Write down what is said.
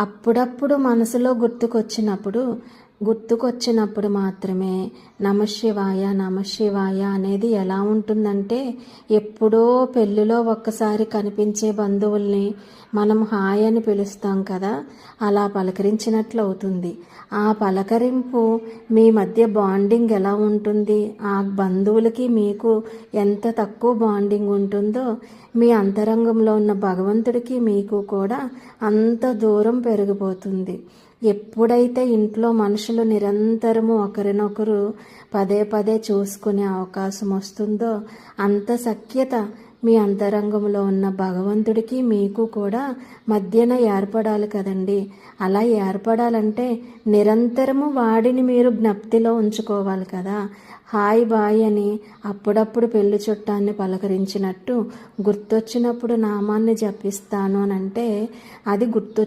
అప్పుడప్పుడు మనసులో గుర్తుకొచ్చినప్పుడు గుర్తుకొచ్చినప్పుడు మాత్రమే నమశివాయ నమశివాయ అనేది ఎలా ఉంటుందంటే ఎప్పుడో పెళ్ళిలో ఒక్కసారి కనిపించే బంధువుల్ని మనం హాయ్ అని పిలుస్తాం కదా అలా పలకరించినట్లు అవుతుంది. ఆ పలకరింపు మీ మధ్య బాండింగ్ ఎలా ఉంటుంది? ఆ బంధువులకి మీకు ఎంత తక్కువ బాండింగ్ ఉంటుందో మీ అంతరంగంలో ఉన్న భగవంతుడికి మీకు కూడా అంత దూరం పెరిగిపోతుంది. ఎప్పుడైతే ఇంట్లో మనుషులు నిరంతరము ఒకరినొకరు పదే పదే చూసుకునే అవకాశం వస్తుందో అంత సఖ్యత మీ అంతరంగంలో ఉన్న భగవంతుడికి మీకు కూడా మధ్యన ఏర్పడాలి కదండి. అలా ఏర్పడాలంటే నిరంతరము వాడిని మీరు జ్ఞప్తిలో ఉంచుకోవాలి కదా. హాయ్ బాయ్ అని అప్పుడప్పుడు పెళ్ళి చుట్టాన్ని పలకరించినట్టు గుర్తొచ్చినప్పుడు నామాన్ని జపిస్తాను అని అంటే అది గుర్తు